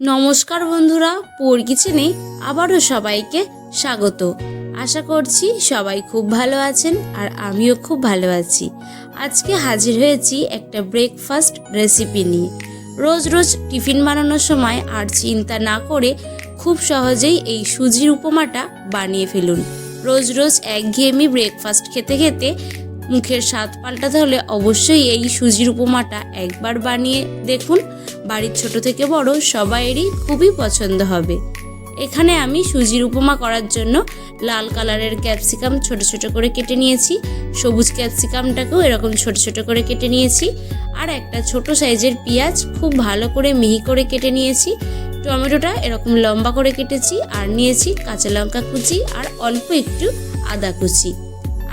নমস্কার বন্ধুরা পোর কিচেনে আবারও সবাইকে স্বাগত। আশা করছি সবাই খুব ভালো আছেন আর আমিও খুব ভালো আছি। আজকে হাজির হয়েছি একটা ব্রেকফাস্ট রেসিপি নিয়ে। রোজ রোজ টিফিন বানানোর সময় আর চিন্তা না করে খুব সহজেই এই সুজির উপমাটা বানিয়ে ফেলুন। রোজ রোজ একঘেয়েমি ব্রেকফাস্ট খেতে খেতে মুখের স্বাদ পাল্টাতে হলে অবশ্যই এই সুজির উপমাটা একবার বানিয়ে দেখুন। বাড়ির ছোট থেকে বড় সবাইয়েরই খুবই পছন্দ হবে। এখানে আমি সুজির উপমা করার জন্য লাল কালারের ক্যাপসিকাম ছোট ছোট করে কেটে নিয়েছি। সবুজ ক্যাপসিকামটাকেও এরকম ছোট ছোট করে কেটে নিয়েছি। আর একটা ছোট সাইজের পেঁয়াজ খুব ভালো করে মিহি করে কেটে নিয়েছি। টমেটোটা এরকম লম্বা করে কেটেছি আর নিয়েছি কাঁচা লঙ্কা কুচি আর অল্প একটু আদা কুচি।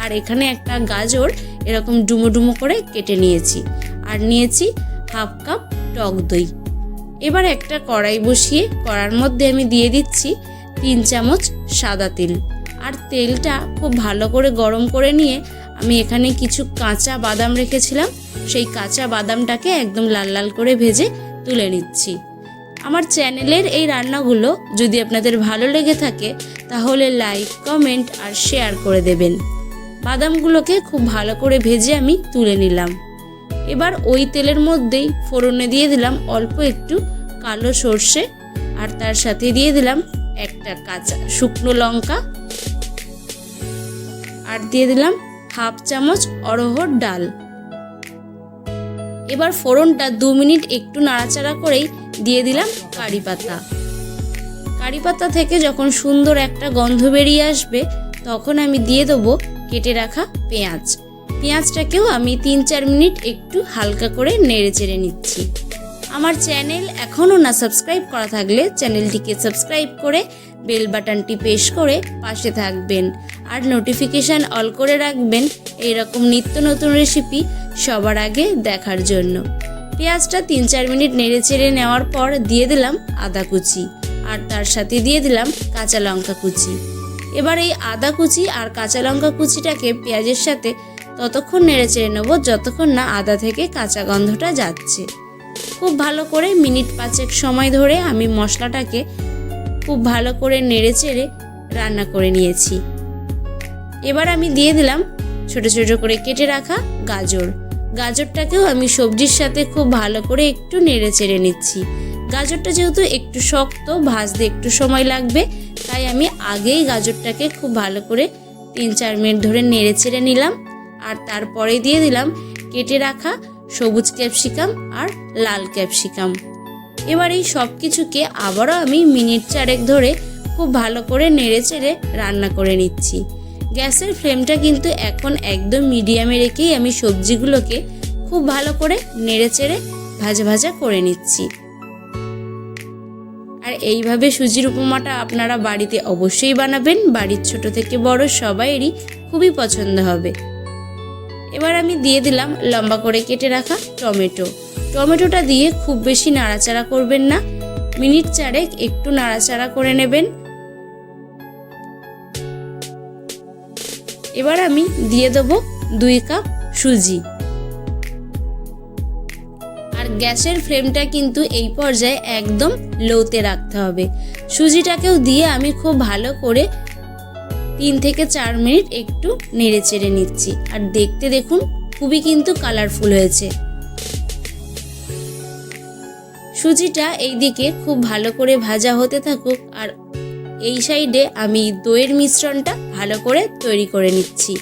আর এখানে একটা গাজর এরকম ডুমো ডুমো করে কেটে নিয়েছি। আর নিয়েছি হাফ কাপ টক দই। এবার একটা কড়াই বসিয়ে কড়ার মধ্যে আমি দিয়ে দিচ্ছি তিন চামচ সাদা তেল। আর তেলটা খুব ভালো করে গরম করে নিয়ে আমি এখানে কিছু কাঁচা বাদাম রেখেছিলাম। সেই কাঁচা বাদামটাকে একদম লাল লাল করে ভেজে তুলে নিচ্ছি। আমার চ্যানেলের এই রান্নাগুলো যদি আপনাদের ভালো লেগে থাকে, তাহলে লাইক, কমেন্ট আর শেয়ার করে দেবেন। বাদামগুলোকে খুব ভালো করে ভেজে আমি তুলে নিলাম। এবার ওই তেলের মধ্যেই ফোড়নে দিয়ে দিলাম অল্প একটু কালো সর্ষে আর তার সাথে দিয়ে দিলাম একটা কাঁচা শুকনো লঙ্কা। আর দিয়ে দিলাম হাফ চামচ অরহর ডাল। এবার ফোড়নটা দু মিনিট একটু নাড়াচাড়া করেই দিয়ে দিলাম কারি পাতা। কারি পাতা থেকে যখন সুন্দর একটা গন্ধ বেরিয়ে আসবে, তখন আমি দিয়ে দেবো কেটে রাখা পেঁয়াজ। পেঁয়াজটাকেও আমি তিন চার মিনিট একটু হালকা করে নেড়ে চেড়ে নিচ্ছি। আমার চ্যানেল এখনও না সাবস্ক্রাইব করা থাকলে চ্যানেলটিকে সাবস্ক্রাইব করে বেল বাটনটি পেশ করে পাশে থাকবেন। আর নোটিফিকেশান অল করে রাখবেন এইরকম নিত্য নতুন রেসিপি সবার আগে দেখার জন্য। পেঁয়াজটা তিন চার মিনিট নেড়ে চেড়ে নেওয়ার পর দিয়ে দিলাম আদা কুচি। আর তার সাথে দিয়ে দিলাম কাঁচা লঙ্কা কুচি। এবার এই আদা কুচি আর কাঁচা লঙ্কা কুচিটাকে পেঁয়াজের সাথে ততক্ষণ নেড়ে চেড়ে নেব, যতক্ষণ না আদা থেকে কাঁচা গন্ধটা যাচ্ছে। খুব ভালো করে মিনিট পাঁচেক সময় ধরে আমি মশলাটাকে খুব ভালো করে নেড়ে চেড়ে রান্না করে নিয়েছি। এবার আমি দিয়ে দিলাম ছোট ছোট করে কেটে রাখা গাজর। গাজরটাকেও আমি সবজির সাথে খুব ভালো করে একটু নেড়ে চেড়ে নিচ্ছি। গাজরটা যেহেতু একটু শক্ত, ভাজতে একটু সময় লাগবে, তাই আমি আগেই গাজরটাকে খুব ভালো করে তিন চার মিনিট ধরে নেড়ে চেড়ে নিলাম। আর তারপরে দিয়ে দিলাম কেটে রাখা সবুজ ক্যাপসিকাম আর লাল ক্যাপসিকাম। এবার এই সব কিছুকে আবারও আমি মিনিট চারেক ধরে খুব ভালো করে নেড়ে চেড়ে রান্না করে নিচ্ছি। গ্যাসের ফ্লেমটা কিন্তু এখন একদম মিডিয়ামে রেখেই আমি সবজিগুলোকে খুব ভালো করে নেড়ে চেড়ে ভাজা ভাজা করে নিচ্ছি। আর এইভাবে সুজির উপমাটা আপনারা বাড়িতে অবশ্যই বানাবেন। বাড়ির ছোট থেকে বড় সবাইয়েরই খুবই পছন্দ হবে। এবার আমি দিয়ে দিলাম লম্বা করে কেটে রাখা টমেটো। টমেটোটা দিয়ে খুব বেশি নাড়াচাড়া করবেন না। মিনিট চারেক একটু নাড়াচাড়া করে নেবেন। এবার আমি দিয়ে দেবো দুই কাপ সুজি। গ্যাসের ফ্লেমটা কিন্তু এই পর্যায়ে একদম লোতে রাখতে হবে। সুজিটাকেও দিয়ে আমি খুব ভালো করে তিন থেকে চার মিনিট একটু নেড়ে চেড়ে নিচ্ছি। আর দেখতে দেখুন, খুবই কিন্তু কালারফুল হয়েছে। সুজিটা এই দিকে খুব ভালো করে ভাজা হতে থাকুক, আর এই সাইডে আমি দইয়ের মিশ্রণটা ভালো করে তৈরি করে নিচ্ছি।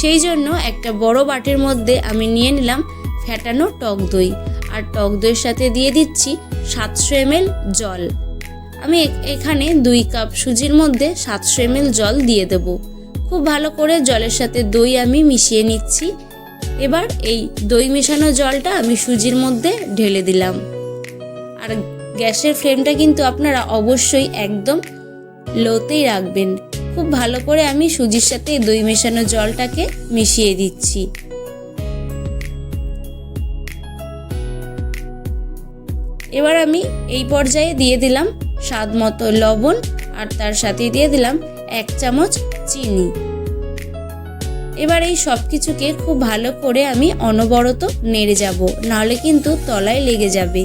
সেই জন্য একটা বড় বাটির মধ্যে আমি নিয়ে নিলাম ফ্যাটানো টক দই। আর টক দইয়ের সাথে দিয়ে দিচ্ছি সাতশো এমএল জল। আমি এখানে দুই কাপ সুজির মধ্যে সাতশো এমএল জল দিয়ে দেব। খুব ভালো করে জলের সাথে দই আমি মিশিয়ে নিচ্ছি। এবার এই দই মেশানো জলটা আমি সুজির মধ্যে ঢেলে দিলাম। আর গ্যাসের ফ্লেমটা কিন্তু আপনারা অবশ্যই একদম লোতেই রাখবেন। খুব ভালো করে আমি সুজির সাথে দই মেশানো জলটাকে মিশিয়ে দিচ্ছি। এবার আমি এই পর্যায়ে দিয়ে দিলাম স্বাদ মতো লবণ আর তার সাথে দিয়ে দিলাম এক চামচ চিনি। এবার এই সব কিছুকে খুব ভালো করে আমি অনবরত নেড়ে যাব, নাহলে কিন্তু তলায় লেগে যাবে।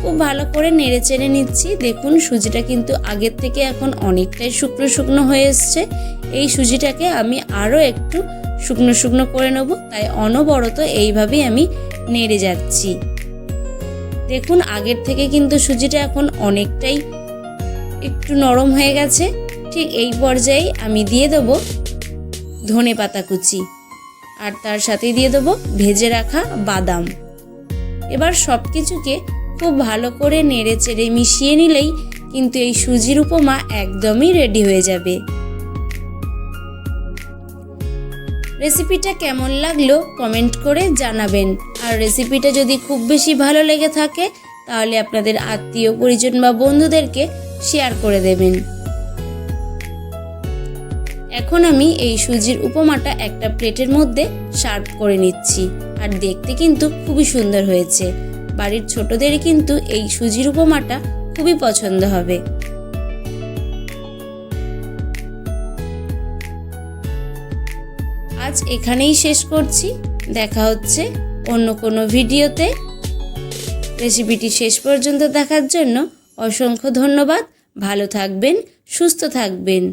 খুব ভালো করে নেড়ে চেড়ে নিচ্ছি। দেখুন, সুজিটা কিন্তু আগের থেকে এখন অনেকটাই শুকনো শুকনো হয়ে এসছে। এই সুজিটাকে আমি আরও একটু শুকনো শুকনো করে নেব, তাই অনবরত এইভাবেই আমি নেড়ে যাচ্ছি। দেখুন, আগের থেকে কিন্তু সুজিটা এখন অনেকটাই একটু নরম হয়ে গেছে। ঠিক এই পর্যায়ে আমি দিয়ে দেবো ধনে পাতা কুচি আর তার সাথে দিয়ে দেবো ভেজে রাখা বাদাম। এবার সব কিছুকে খুব ভালো করে নেড়ে চেড়ে মিশিয়ে নিলেই কিন্তু এই সুজির উপমা একদমই রেডি হয়ে যাবে। রেসিপিটা কেমন লাগল কমেন্ট করে জানাবেন। আর রেসিপিটা যদি খুব বেশি ভালো লেগে থাকে, তাহলে আপনাদের আত্মীয় পরিজন বা বন্ধুদেরকে শেয়ার করে দেবেন। এখন আমি এই সুজির উপমাটা একটা প্লেটের মধ্যে সার্ভ করে নিচ্ছি। আর দেখতে কিন্তু খুবই সুন্দর হয়েছে। বাড়ির ছোটদের কিন্তু এই সুজির উপমাটা খুবই পছন্দ হবে। আজ এখানেই শেষ করছি। দেখা হচ্ছে অন্য কোনো ভিডিওতে। রেসিপিটি শেষ পর্যন্ত দেখার জন্য অসংখ্য ধন্যবাদ। ভালো থাকবেন, সুস্থ থাকবেন।